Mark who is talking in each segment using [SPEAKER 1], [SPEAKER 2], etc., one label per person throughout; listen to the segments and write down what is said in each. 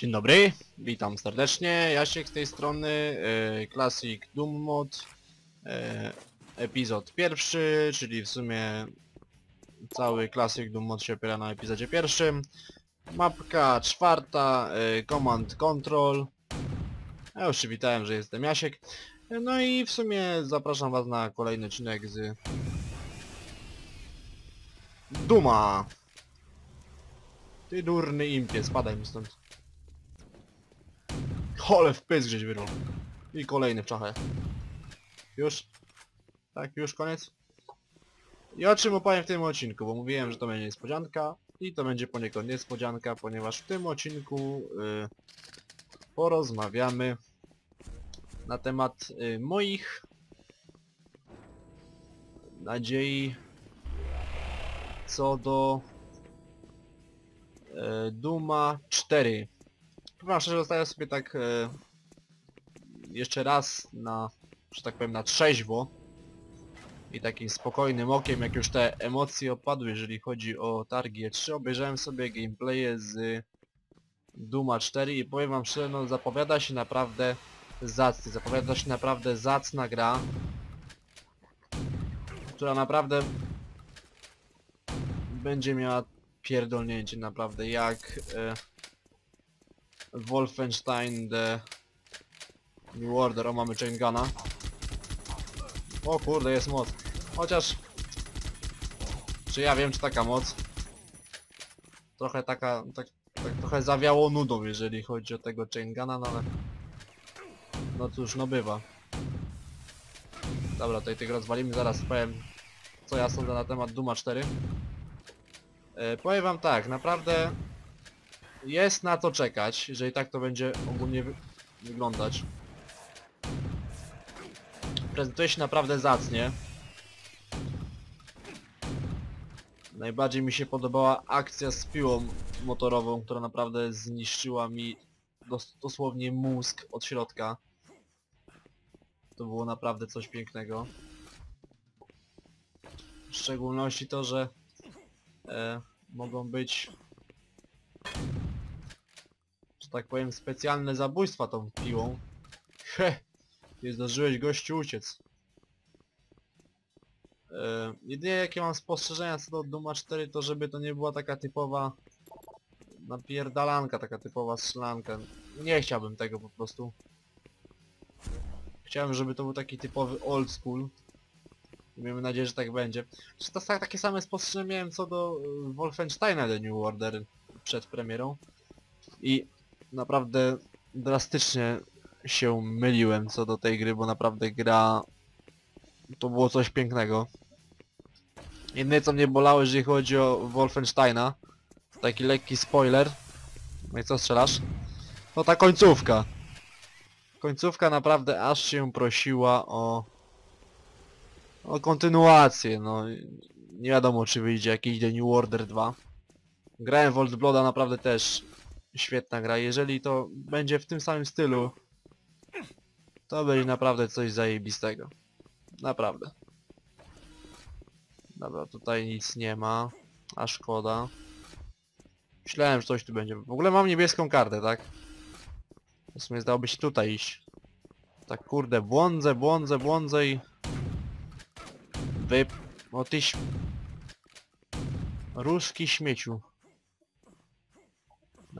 [SPEAKER 1] Dzień dobry, witam serdecznie, Jasiek z tej strony, e, Classic Doom Mod, e, epizod pierwszy, czyli w sumie cały Classic Doom Mod się opiera na epizodzie pierwszym. Mapka czwarta, e, Command Control. Ja już się witałem, że jestem Jasiek. No i w sumie zapraszam was na kolejny odcinek z Duma. Ty durny impie, spadaj mi stąd. Chole w pysk gdzieś wyrwał. I kolejny w czachę. Już? Tak, już koniec? I o czym opowiem w tym odcinku, bo mówiłem, że to będzie niespodzianka i to będzie poniekąd niespodzianka, ponieważ w tym odcinku y, porozmawiamy na temat y, moich nadziei co do y, Duma 4. Powiem szczerze, zostałem sobie tak e, jeszcze raz na, że tak powiem, na trzeźwo i takim spokojnym okiem, jak już te emocje opadły, jeżeli chodzi o targi 3 obejrzałem sobie gameplaye z Duma 4 i powiem wam szczerze, no zapowiada się naprawdę zacny, zapowiada się naprawdę zacna gra, która naprawdę będzie miała pierdolnięcie naprawdę, jak e, Wolfenstein The New Order, o mamy chain guna. O kurde, jest moc. Chociaż... Czy ja wiem, czy taka moc? Trochę taka... Tak, tak trochę zawiało nudą, jeżeli chodzi o tego chain guna, no ale... No cóż, no bywa. Dobra, tutaj tych rozwalimy, zaraz powiem co ja sądzę na temat Duma 4. E, powiem wam tak, naprawdę jest na to czekać, że i tak to będzie ogólnie wy wyglądać. Prezentuje się naprawdę zacnie. Najbardziej mi się podobała akcja z piłą motorową, która naprawdę zniszczyła mi dos dosłownie mózg od środka. To było naprawdę coś pięknego. W szczególności to, że e, mogą być tak powiem, specjalne zabójstwa tą piłą. He! Nie zdążyłeś gościu uciec. E, jedynie jakie mam spostrzeżenia co do Duma 4 to żeby to nie była taka typowa napierdalanka, taka typowa strzelanka. Nie chciałbym tego po prostu. Chciałem, żeby to był taki typowy old school. Miejmy nadzieję, że tak będzie. Czy to tak- takie same spostrzeżenia miałem co do e, Wolfensteina The New Order przed premierą. I naprawdę drastycznie się myliłem co do tej gry, bo naprawdę gra to było coś pięknego. Jedyne co mnie bolało, jeżeli chodzi o Wolfensteina, taki lekki spoiler. No i co strzelasz? No ta końcówka. Końcówka naprawdę aż się prosiła o o kontynuację, no nie wiadomo czy wyjdzie jakiś The New Order 2. Grałem w Old Blooda naprawdę też świetna gra. Jeżeli to będzie w tym samym stylu, to będzie naprawdę coś zajebistego. Naprawdę. Dobra, tutaj nic nie ma. A szkoda. Myślałem, że coś tu będzie. W ogóle mam niebieską kartę, tak? W sumie zdałoby się tutaj iść. Tak kurde, błądzę, błądzę, błądzę i... Wy... O tyś... Ruski śmieciu.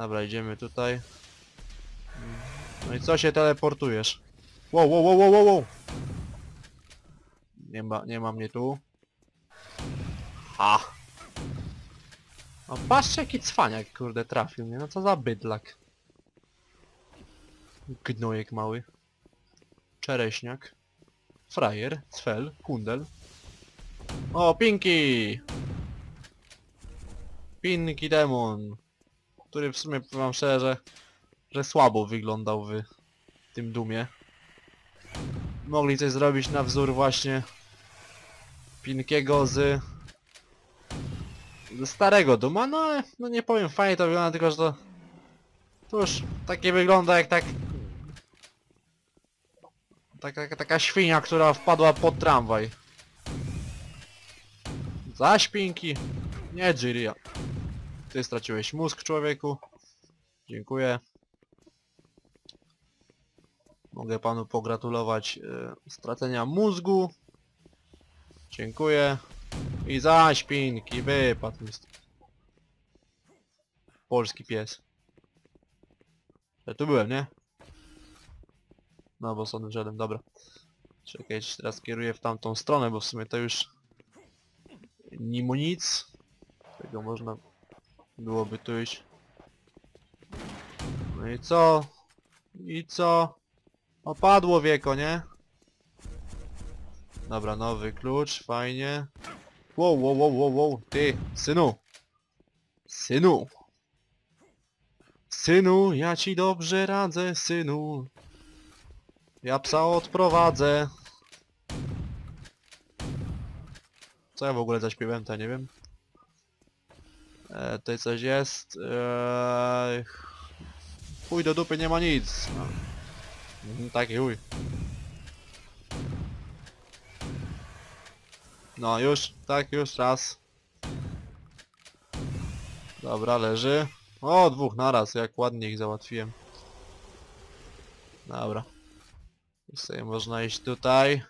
[SPEAKER 1] Dobra, idziemy tutaj. No i co się teleportujesz? Wow, wow, wow, wow, wow! Nie ma, nie ma mnie tu. Ha! O, patrzcie jaki cwaniak, kurde, trafił mnie. No co za bydlak. Gnojek mały. Czereśniak. Frajer, cfel, kundel. O, Pinki! Pinki Demon który w sumie powiem wam szczerze, że słabo wyglądał w tym dumie. Mogli coś zrobić na wzór właśnie Pinkiego z ze starego duma, no ale no nie powiem fajnie to wygląda, tylko że to to już takie wygląda jak tak taka, taka świnia, która wpadła pod tramwaj. Zaśpinki. Nie Jiria. Ty straciłeś mózg człowieku. Dziękuję. Mogę panu pogratulować e, stracenia mózgu. Dziękuję. I zaśpinki, wypadł stąd. Polski pies. Ja tu byłem, nie? No, bo sądzę, żaden, dobra. Czekaj, teraz kieruję w tamtą stronę, bo w sumie to już... Nie mu nic. Tego można byłoby tu iść. No i co? I co? Opadło wieko, nie? Dobra, nowy klucz, fajnie. Wow, wow, wow, wow, wow, ty, synu! Synu! Synu, ja ci dobrze radzę, synu. Ja psa odprowadzę. Co ja w ogóle zaśpiewałem, to nie wiem. E, tutaj coś jest. E, chuj do dupy, nie ma nic. No. Mm, Taki chuj. No już, tak już raz. Dobra, leży. O, dwóch naraz, jak ładnie ich załatwiłem. Dobra. I sobie można iść tutaj.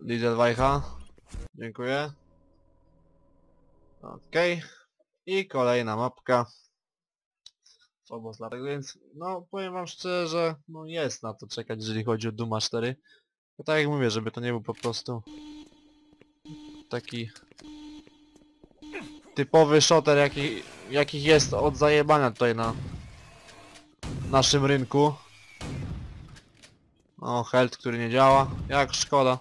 [SPEAKER 1] Lidl Wajcha. Dziękuję. Okej. I kolejna mapka. Phobos Latek, więc no powiem wam szczerze, no jest na to czekać, jeżeli chodzi o Duma 4. To tak jak mówię, żeby to nie był po prostu taki typowy shooter, jaki, jakich jest od zajebania tutaj na naszym rynku. O, health, który nie działa. Jak szkoda.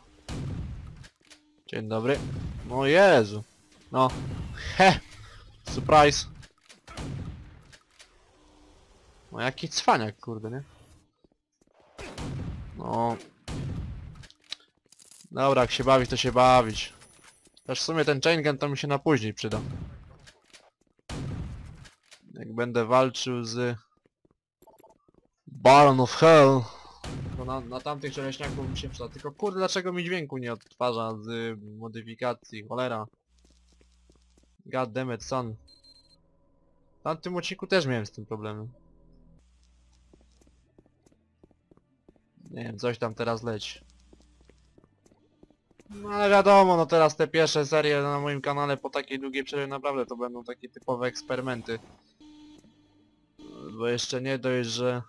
[SPEAKER 1] Dzień dobry. O Jezu. No. He! Surprise. No jaki cwaniak, kurde, nie? No. Dobra, jak się bawić, to się bawić. Też w sumie ten chain gun to mi się na później przyda. Jak będę walczył z... Baron of Hell. To na, na tamtych rzemieślniaków mi się przyda. Tylko kurde, dlaczego mi dźwięku nie odtwarza z modyfikacji? Cholera. God damn it, son. W tamtym odcinku też miałem z tym problemy. Nie wiem, coś tam teraz leci. No ale wiadomo, no teraz te pierwsze serie na moim kanale po takiej długiej przerwie naprawdę to będą takie typowe eksperymenty. Bo jeszcze nie dość, że...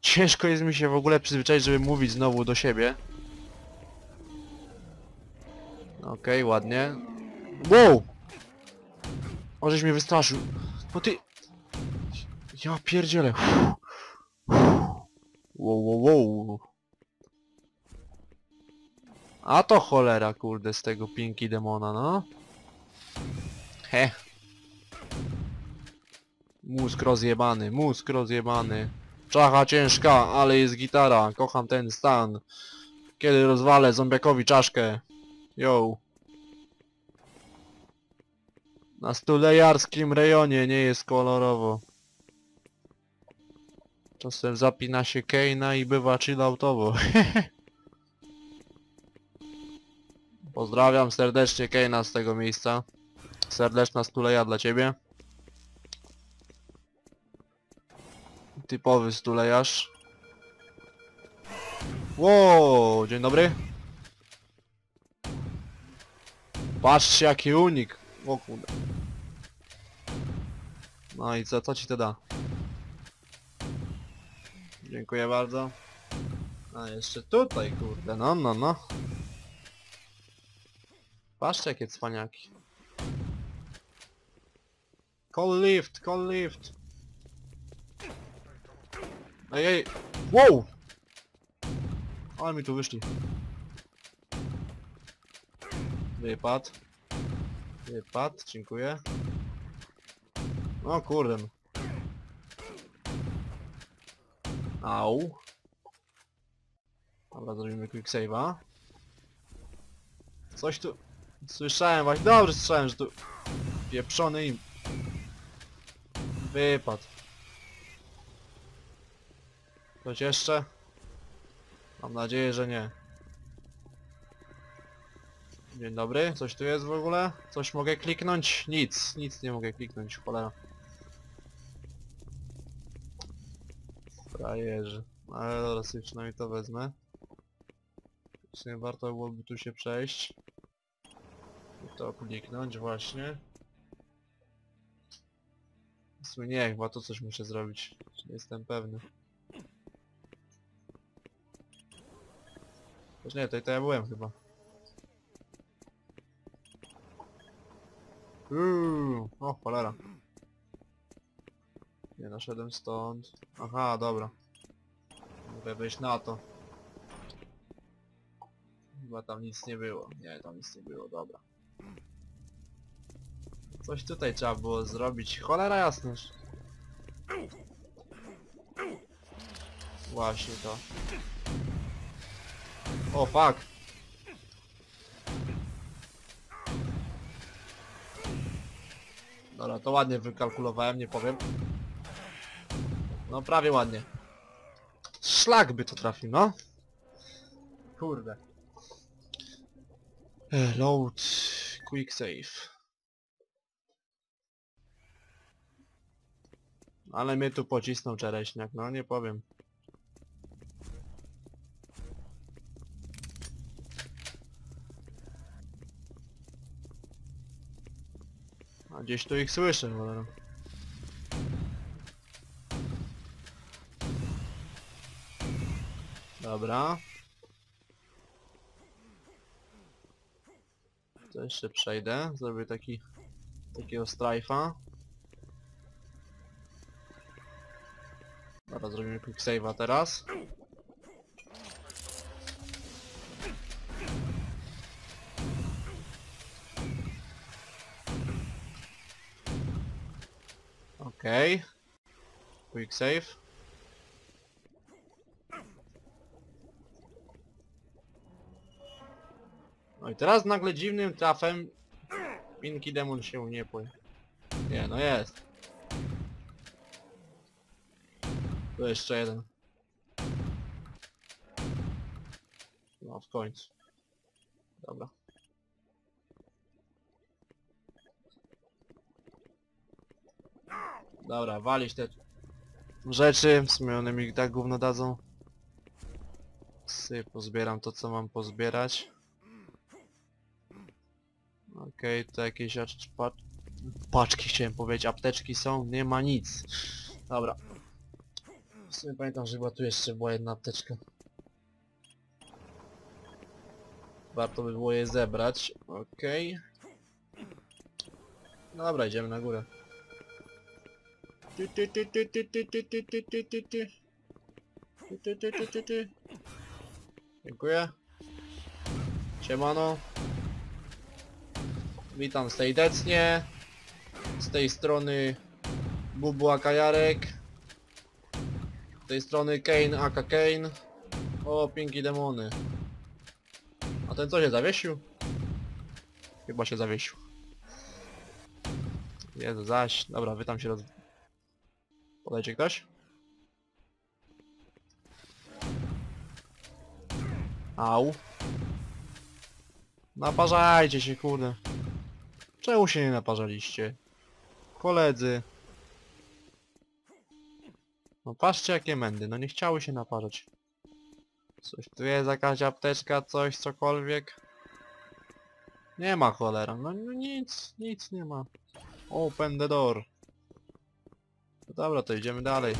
[SPEAKER 1] Ciężko jest mi się w ogóle przyzwyczaić, żeby mówić znowu do siebie. Okej, ładnie. Wow! O, żeś mnie wystraszył. No ty... Ja pierdzielę. Wow, wow, wow. A to cholera, kurde, z tego Pinki Demona, no. He. Mózg rozjebany, mózg rozjebany. Czacha ciężka, ale jest gitara. Kocham ten stan. Kiedy rozwalę zombiakowi czaszkę. Yo. Na stulejarskim rejonie nie jest kolorowo. Czasem zapina się Keina i bywa chilloutowo. Pozdrawiam serdecznie Keina z tego miejsca. Serdeczna stuleja dla ciebie. Typowy stulejarz. Wow, dzień dobry. Patrzcie jaki unik. O kurde. No i co, co ci to da? Dziękuję bardzo. A jeszcze tutaj, kurde, no, no, no. Patrzcie jakie cwaniaki. Call lift, call lift. Ej, ej, wow! Ale mi tu wyszli. Wypad. Wypad, dziękuję. O kurde. no. Au. Dobra, zrobimy quick save'a. Coś tu... Słyszałem właśnie, dobrze słyszałem, że tu... Pieprzony im... Wypadł. Coś jeszcze? Mam nadzieję, że nie. Dzień dobry, coś tu jest w ogóle? Coś mogę kliknąć? Nic, nic nie mogę kliknąć, cholera. Frajerzy. Ale dobra, sobie przynajmniej to wezmę. W sumie warto byłoby tu się przejść. I to kliknąć właśnie. W sumie nie, chyba to coś muszę zrobić. Nie jestem pewny. Też nie, to, to ja byłem chyba. Uuu, o cholera. Nie, naszedłem stąd. Aha, dobra. Mogę wejść na to. Chyba tam nic nie było. Nie, tam nic nie było, dobra. Coś tutaj trzeba było zrobić. Cholera jasność. Właśnie to. O fuck. Dobra, to ładnie wykalkulowałem, nie powiem. No prawie ładnie. Szlak by to trafił, no. Kurde. Eh, Load, quick save. Ale mnie tu pocisnął czereśniak, no nie powiem. Gdzieś tu ich słyszę, cholera. Dobra. To jeszcze przejdę, zrobię taki takiego strajfa. Dobra, zrobimy quick save'a teraz. Okej. Quick save. No i teraz nagle dziwnym trafem Pinky Demon się nie pojawił. Nie, no jest. Tu jeszcze jeden. No w końcu. Dobra. Dobra, walić te rzeczy, w sumie one mi tak gówno dadzą. Sy, pozbieram to co mam pozbierać. Okej, to jakieś acz- pa paczki chciałem powiedzieć, apteczki są, nie ma nic. Dobra. W sumie pamiętam, że chyba tu jeszcze była jedna apteczka. Warto by było je zebrać, okej. Dobra, idziemy na górę. Ty, ty, ty, ty, ty, ty. Dziękuję. Siemano. Witam serdecznie. Z tej strony Bubu Akajarek. Z tej strony Kane aka Kane. O, piękni demony. A ten co się zawiesił? Chyba się zawiesił. Jezu, zaś. Dobra, wy tam się roz... Podajcie ktoś? Au. Naparzajcie się, kurde. Czemu się nie naparzaliście? Koledzy. No patrzcie jakie mędy, no nie chciały się naparzać. Coś tu jest, jakaś apteczka, coś, cokolwiek. Nie ma cholera, no, no nic, nic nie ma. Open the door. No dobra, to idziemy dalej.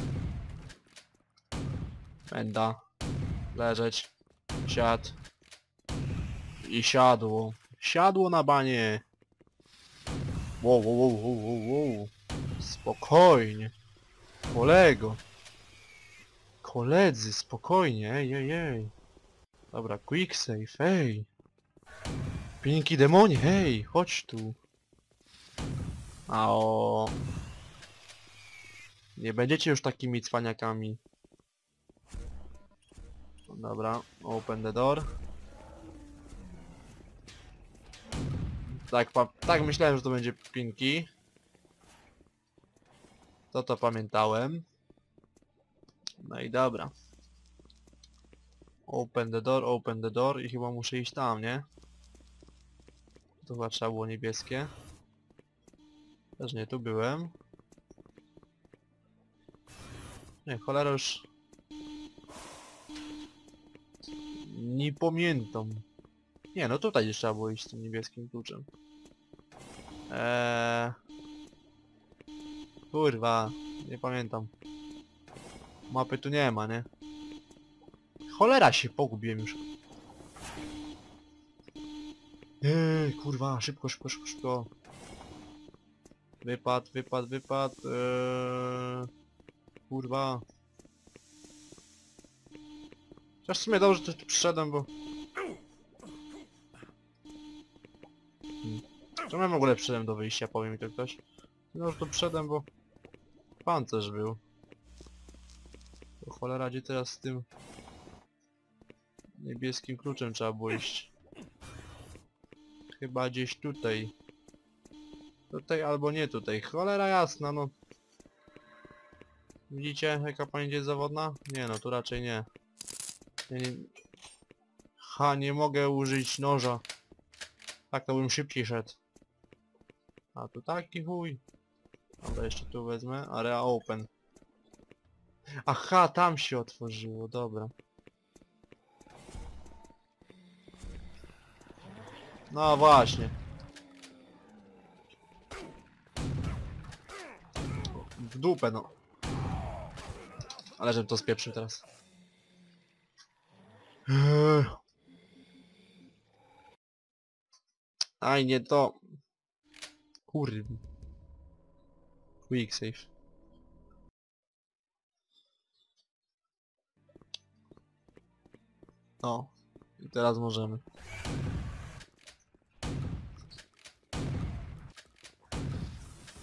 [SPEAKER 1] Menda. Leżeć. Siad. I siadło. Siadło na banie. Wow, wow, wow, wow, wow. Spokojnie. Kolego. Koledzy, spokojnie, ej, ej, ej. Dobra, quick save, ej. Pinki demonie, hej, chodź tu. A o. Nie będziecie już takimi cwaniakami. Dobra, open the door. Tak, tak myślałem, że to będzie pinki. To to pamiętałem. No i dobra. Open the door, open the door i chyba muszę iść tam, nie? To chyba trzeba było niebieskie. Też nie, tu byłem. Nie, cholera już... Nie pamiętam. Nie, no tutaj jeszcze trzeba było iść z tym niebieskim kluczem. Eee... Kurwa, nie pamiętam. Mapy tu nie ma, nie? Cholera się, pogubiłem już. Eee, kurwa, szybko, szybko, szybko, szybko. Wypad, wypad, wypad. Eee... Kurwa. Chociaż w sumie dobrze, że tu przyszedłem, bo... Hmm. Czemu ja w ogóle przyszedłem do wyjścia, powie mi to ktoś? No, że tu przyszedłem, bo... Pancerz był. To cholera, gdzie teraz z tym... Niebieskim kluczem trzeba było iść. Chyba gdzieś tutaj. Tutaj albo nie tutaj. Cholera jasna, no. Widzicie, jaka pani jest zawodna? Nie no, tu raczej nie. nie, nie. Ha, nie mogę użyć noża. Tak to bym szybciej szedł. A tu taki chuj. Dobra, jeszcze tu wezmę. Area open. Aha, tam się otworzyło, dobra. No właśnie. W dupę no. Ale żebym to spieprzył teraz. Aj, nie to. Kurwa. Quick save. No. I teraz możemy.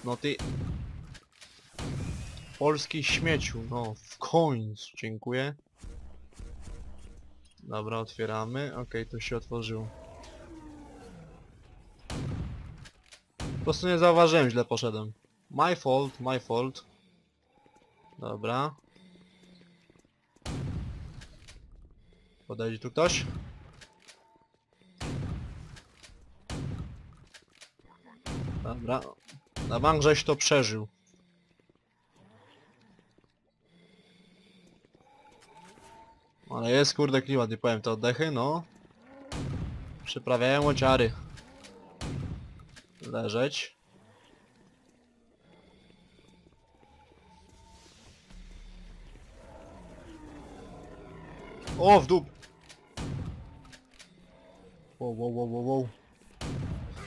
[SPEAKER 1] No ty... Polski śmieciu, no w końcu, dziękuję. Dobra, otwieramy. Okej, to się otworzyło. Po prostu nie zauważyłem, źle poszedłem. My fault, my fault. Dobra. Podejdzie tu ktoś? Dobra. Na bank żeś to przeżył. Ale jest kurde klimat, nie powiem, te oddechy, no. Przyprawiają ociary. Leżeć. O, w dup! Wow, wow, wow, wow, wow.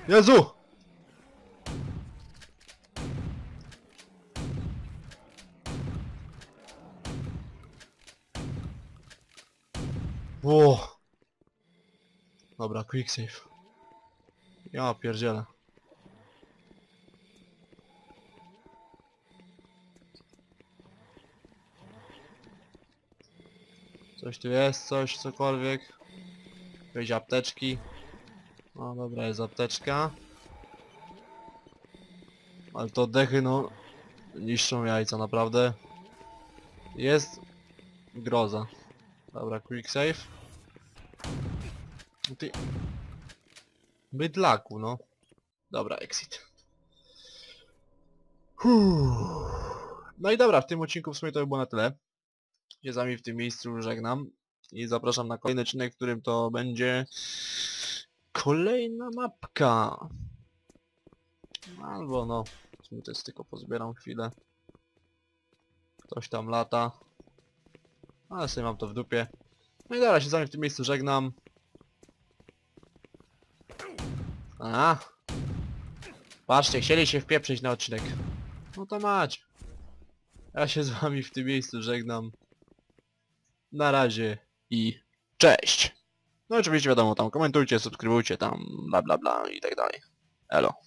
[SPEAKER 1] Jezu! Ło! Dobra, quick save. Ja pierdzielę. Coś tu jest, coś, cokolwiek. Jakieś apteczki. No dobra, jest apteczka. Ale to dechy, no... Niszczą jajca, naprawdę. Jest... Groza. Dobra, quick save. No Ty... Bydlaku, no. Dobra, exit. No i dobra, w tym odcinku w sumie to by było na tyle. Się z wami w tym miejscu żegnam. I zapraszam na kolejny odcinek, w którym to będzie... Kolejna mapka. Albo no... W sumie to jest tylko pozbieram chwilę. Ktoś tam lata. Ale sobie mam to w dupie. No i dobra, się z wami w tym miejscu żegnam. A. Patrzcie, chcieli się wpieprzyć na odcinek. No to macie. Ja się z wami w tym miejscu żegnam. Na razie i cześć. No oczywiście wiadomo, tam komentujcie, subskrybujcie tam, bla bla bla i tak dalej. Elo.